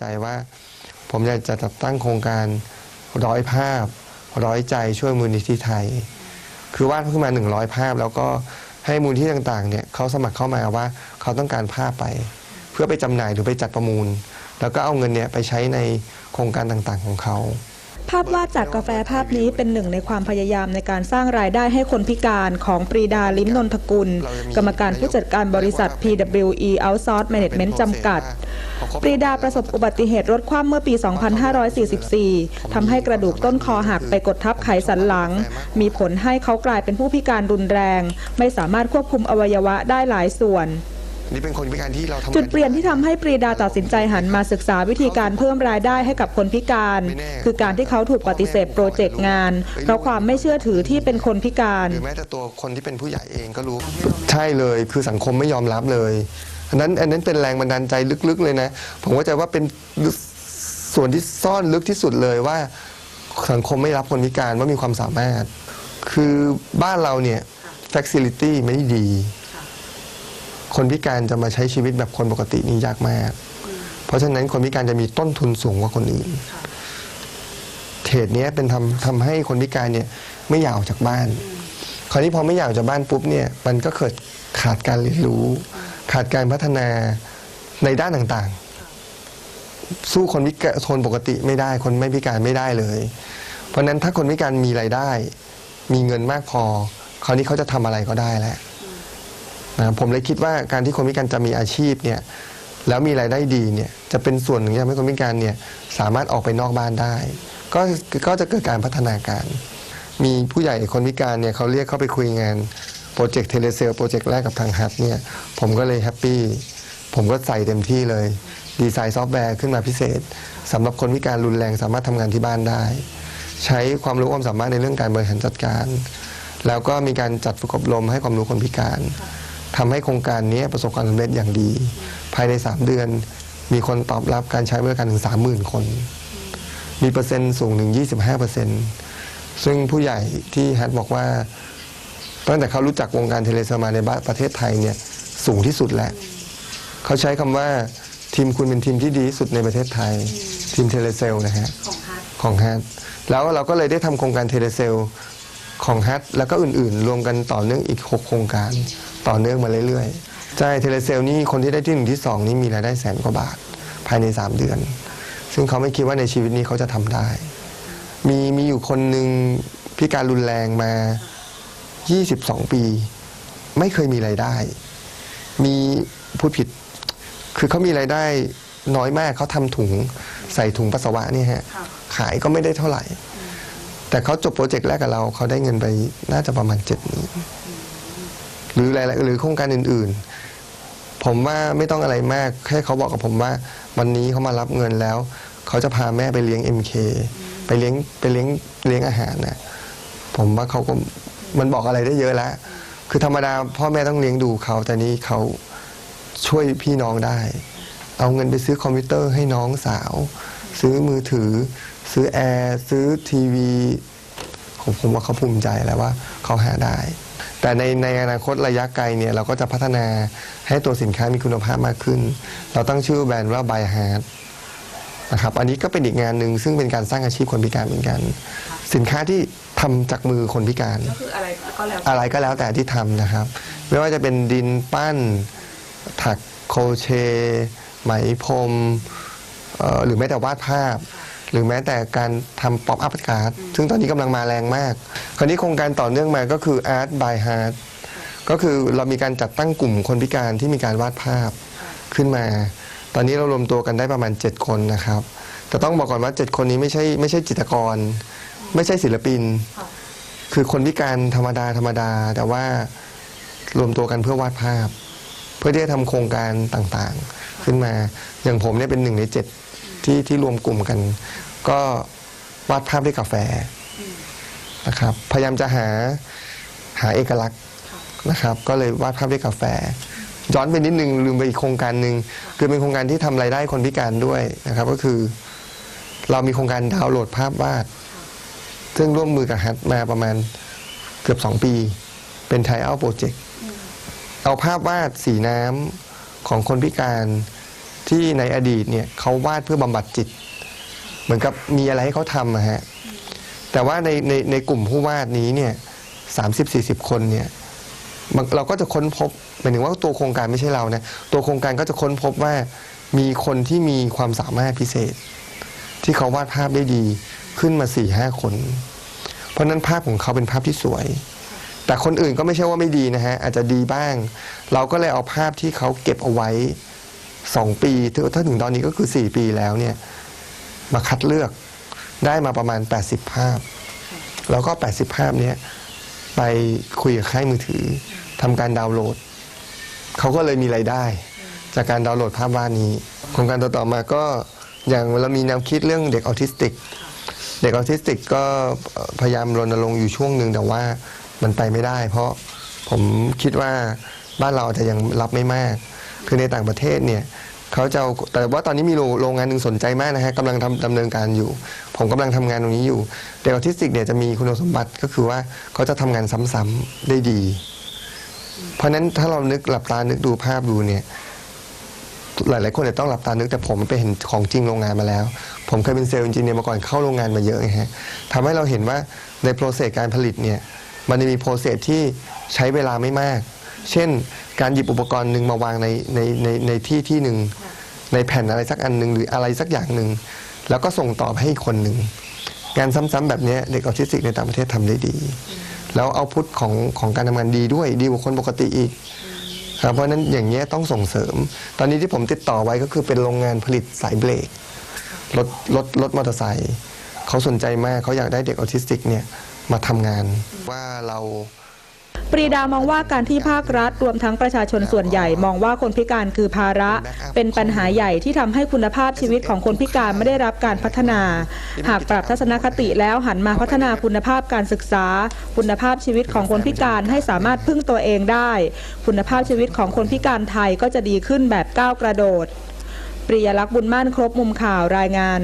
ใจว่า ผมอยากจะจัดตั้งโครงการร้อยภาพ ร้อยใจช่วยมูลนิธิไทย คือวาดขึ้นมา 100 ภาพ แล้วก็ให้มูลที่ต่างๆเนี่ยเขาสมัครเข้ามาว่าเขาต้องการภาพไป เพื่อไปจำหน่ายหรือไปจัดประมูล แล้วก็เอาเงินเนี่ยไปใช้ในโครงการต่างๆของเขา ภาพวาดจากกาแฟภาพนี้เป็นหนึ่งในความพยายามในการสร้างรายได้ให้คนพิการของปรีดาลิ้มนนทกุล กรรมการผู้จัดการบริษัท PWE Outsource Management จำกัด ปรีดาประสบอุบัติเหตุรถคว่ำเมื่อปี 2544 ทำให้กระดูกต้นคอหักไปกดทับไขสันหลัง มีผลให้เขากลายเป็นผู้พิการรุนแรง ไม่สามารถควบคุมอวัยวะได้หลายส่วน นี่เป็นคนพิการที่เราทำจุดเปลี่ยนที่ทำให้ปรีดาตัดสินใจหันมาศึกษาวิธีการเพิ่มรายได้ให้กับคนพิการ คือการที่เขาถูกปฏิเสธโปรเจกต์งาน เพราะความไม่เชื่อถือที่เป็นคนพิการหรือแม้แต่ตัวคนที่เป็นผู้ใหญ่เองก็รู้ ใช่เลยคือสังคมไม่ยอมรับเลยอันนั้นอันนั้นเป็นแรงบันดาลใจลึกๆเลยนะ ผมว่าใจว่าเป็นส่วนที่ซ่อนลึกที่สุดเลยว่าสังคมไม่รับคนพิการว่ามีความสามารถ คือบ้านเราเนี่ย facility ไม่ได้ดี คนพิการจะมาใช้ชีวิตแบบคนปกตินี่ยากมาก เพราะฉะนั้นคนพิการจะมีต้นทุนสูงกว่าคนอื่นเหตุนี้เป็นทำทำให้คนพิการเนี่ยไม่อยากออกจากบ้าน คราวนี้พอไม่อยากออกจากบ้านปุ๊บเนี่ยมันก็เกิดขาดการเรียนรู้ ขาดการพัฒนาในด้านต่างๆ สู้คนพิการคนปกติไม่ได้ คนไม่พิการไม่ได้เลย เพราะฉะนั้นถ้าคนพิการมีรายได้ มีเงินมากพอ คราวนี้เขาจะทำอะไรก็ได้แล้ว นะผมเลยคิดว่าการที่คนพิการจะมีอาชีพเนี่ยแล้วมีรายได้ดีเนี่ยจะเป็นส่วนหนึ่งที่ทำให้คนพิการเนี่ยสามารถออกไปนอกบ้านได้ ก็ก็จะเกิดการพัฒนาการ มีผู้ใหญ่คนพิการเนี่ยเขาเรียกเข้าไปคุยงานโปรเจกต์เทเลเซลโปรเจกต์แรกกับทางฮัทเนี่ยผมก็เลยแฮปปี้ผมก็ใส่เต็มที่เลย ดีไซน์ซอฟต์แวร์ขึ้นมาพิเศษสำหรับคนพิการรุนแรงสามารถทำงานที่บ้านได้ ใช้ความรู้ความสามารถในเรื่องการบริหารจัดการ แล้วก็มีการจัดฝึกอบรมให้ความรู้คนพิการ ทำให้โครงการนี้ประสบความสำเร็จอย่างดี ภายใน 3 เดือน มีคนตอบรับการใช้บริการถึง 30,000 คน มีเปอร์เซ็นต์สูงถึง 25เปอร์เซ็นต์ซึ่งผู้ใหญ่ที่ฮัทบอกว่า ตั้งแต่เขารู้จักวงการเทเลเซลมาในบ้านประเทศไทยเนี่ยสูงที่สุดแล้ว เขาใช้คำว่าทีมคุณเป็นทีมที่ดีที่สุดในประเทศไทย ทีมเทเลเซลนะฮะ ของฮัทแล้วเราก็เลยได้ทำโครงการเทเลเซลของฮัทแล้วก็อื่นๆ รวมกันต่อเนื่องอีก 6 โครงการ ต่อเนื่องมาเรื่อยๆใช่เทเลเซลนี่คนที่ได้ที่หนึ่งที่สองนี่มีรายได้แสนกว่าบาทภายใน 3 เดือน ซึ่งเขาไม่คิดว่าในชีวิตนี้เขาจะทำได้ มีมีอยู่คนหนึ่งพิการรุนแรงมา 22 ปี ไม่เคยมีรายได้ มีพูดผิด คือเขามีรายได้น้อยมากเขาทำถุงใส่ถุงปัสสาวะเนี่ยฮะขายก็ไม่ได้เท่าไหร่ แต่เขาจบโปรเจกต์แรกกับเราเขาได้เงินไปน่าจะประมาณเจ็ดหมื่น หรืออะไรหรือโครงการอื่นๆ ผมว่าไม่ต้องอะไรมากแค่เขาบอกกับผมว่าวันนี้เขามารับเงินแล้ว เขาจะพาแม่ไปเลี้ยง MK ไปเลี้ยงไปเลี้ยงเลี้ยงอาหารนะผมว่าเขาก็มันบอกอะไรได้เยอะแล้วคือธรรมดาพ่อแม่ต้องเลี้ยงดูเขาแต่นี้เขาช่วยพี่น้องได้ เอาเงินไปซื้อคอมพิวเตอร์ให้น้องสาว ซื้อมือถือ ซื้อแอร์ ซื้อทีวีผมผมว่าเขาภูมิใจแล้วว่าเขาหาได้ แต่ในในอนาคตระยะไกลเนี่ยเราก็จะพัฒนาให้ตัวสินค้ามีคุณภาพมากขึ้น เราตั้งชื่อแบรนด์ว่า By Heart นะครับอันนี้ก็เป็นอีกงานหนึ่งซึ่งเป็นการสร้างอาชีพคนพิการเหมือนกัน สินค้าที่ทำจากมือคนพิการ ก็คืออะไรก็แล้วอะไรก็แล้วแต่ที่ทำนะครับ ไม่ว่าจะเป็นดินปั้น ถักโครเชต์ไหมพรมเอ่อหรือแม้แต่วาดภาพ หรือแม้แต่การทำป๊อปอัพการ์ดซึ่งตอนนี้กำลังมาแรงมาก คราวนี้โครงการต่อเนื่องมาก็คือ Art by Heart ก็คือเรามีการจัดตั้งกลุ่มคนพิการที่มีการวาดภาพขึ้นมา ตอนนี้เรารวมตัวกันได้ประมาณ 7 คนนะครับแต่ต้องบอกก่อนว่า 7 คนนี้ไม่ใช่ไม่ใช่จิตรกร ไม่ใช่ศิลปิน คือคนพิการธรรมดาธรรมดา แต่ว่ารวมตัวกันเพื่อวาดภาพ เพื่อที่จะทำโครงการต่างๆ ขึ้นมาอย่างผมเนี่ยเป็นหนึ่งในเจ็ด ที่ที่รวมกลุ่มกัน ก็วาดภาพด้วยกาแฟนะครับ พยายามจะหาหาเอกลักษณ์นะครับ ก็เลยวาดภาพด้วยกาแฟ ย้อนไปนิดนึงลืมไปอีกโครงการหนึ่งคือเป็นโครงการที่ทำรายได้คนพิการด้วยนะครับ ก็คือ เรามีโครงการดาวน์โหลดภาพวาด ซึ่งร่วมมือกับฮัทมาประมาณเกือบ 2 ปี เป็นไทเอาโปรเจกต์เอาภาพวาดสีน้ำของคนพิการ ที่ในอดีตเนี่ยเขาวาดเพื่อบำบัดจิต เหมือนกับมีอะไรให้เขาทำอะฮะแต่ว่าในในในกลุ่มผู้วาดนี้เนี่ยสามสิบสี่สิบคนเนี่ยเราก็จะค้นพบหมายถึงว่าตัวโครงการไม่ใช่เรานะตัวโครงการก็จะค้นพบว่ามีคนที่มีความสามารถพิเศษ ที่เขาวาดภาพได้ดีขึ้นมาสี่ห้าคน เพราะนั้นภาพของเขาเป็นภาพที่สวย แต่คนอื่นก็ไม่ใช่ว่าไม่ดีนะฮะอาจจะดีบ้าง เราก็เลยเอาภาพที่เขาเก็บเอาไว้ สองปีถ้าถึงตอนนี้ก็คือสี่ปีแล้วเนี่ยมาคัดเลือกได้มาประมาณ 80 ภาพ แล้วก็ 80 ภาพเนี้ยไปคุยกับค่ายมือถือทำการดาวน์โหลด เขาก็เลยมีรายได้ จากการดาวน์โหลดภาพวาดนี้โครงการต่อๆมาก็อย่างเรามีแนวคิดเรื่องเด็กออทิสติก เด็กออทิสติกก็พยายามรณรงค์อยู่ช่วงหนึ่งแต่ว่ามันไปไม่ได้ เพราะผมคิดว่าบ้านเราอาจจะยังรับไม่มาก คือในต่างประเทศเนี่ยเขาจะเอาแต่ว่าตอนนี้มีโรงงานหนึ่งสนใจมากนะฮะกำลังทำดำเนินการอยู่ ผมกำลังทำงานตรงนี้อยู่ เด็กออทิสติกเนี่ยจะมีคุณสมบัติก็คือว่าเขาจะทำงานซ้ำๆได้ดี เพราะฉะนั้นถ้าเรานึกหลับตานึกดูภาพดูเนี่ยหลายๆคนเนี่ยต้องหลับตานึกแต่ผมไปเห็นของจริงโรงงานมาแล้ว ผมเคยเป็นเซลล์อินจิเนี่ยมาก่อนเข้าโรงงานมาเยอะไงฮะทำให้เราเห็นว่าในโปรเซสการผลิตเนี่ยมันจะมีโปรเซสที่ใช้เวลาไม่มาก เช่น การหยิบอุปกรณ์หนึ่งมาวางในในในในที่ที่หนึ่งในแผ่นอะไรสักอันหนึ่งหรืออะไรสักอย่างหนึ่งแล้วก็ส่งต่อไปให้อีกคนหนึ่งงานซ้ำๆแบบเนี้ยเด็กออทิสติกในต่างประเทศทำได้ดี แล้วเอาพุทของของการทำงานดีด้วยดีกว่าคนปกติอีกครับเพราะฉะนั้นอย่างเงี้ยต้องส่งเสริม ตอนนี้ที่ผมติดต่อไว้ก็คือเป็นโรงงานผลิตสายเบรกรถรถรถมอเตอร์ไซค์เขาสนใจมากเขาอยากได้เด็กออทิสติกเนี่ยมาทำงานว่าเรา ปรีดามองว่าการที่ภาครัฐรวมทั้งประชาชนส่วนใหญ่ มองว่าคนพิการคือภาระ เป็นปัญหาใหญ่ที่ทำให้คุณภาพชีวิตของคนพิการไม่ได้รับการพัฒนา หากปรับทัศนคติแล้วหันมาพัฒนาคุณภาพการศึกษา คุณภาพชีวิตของคนพิการให้สามารถพึ่งตัวเองได้ คุณภาพชีวิตของคนพิการไทยก็จะดีขึ้นแบบก้าวกระโดด ปริยลักษณ์บุญมั่นครบมุมข่าวรายงาน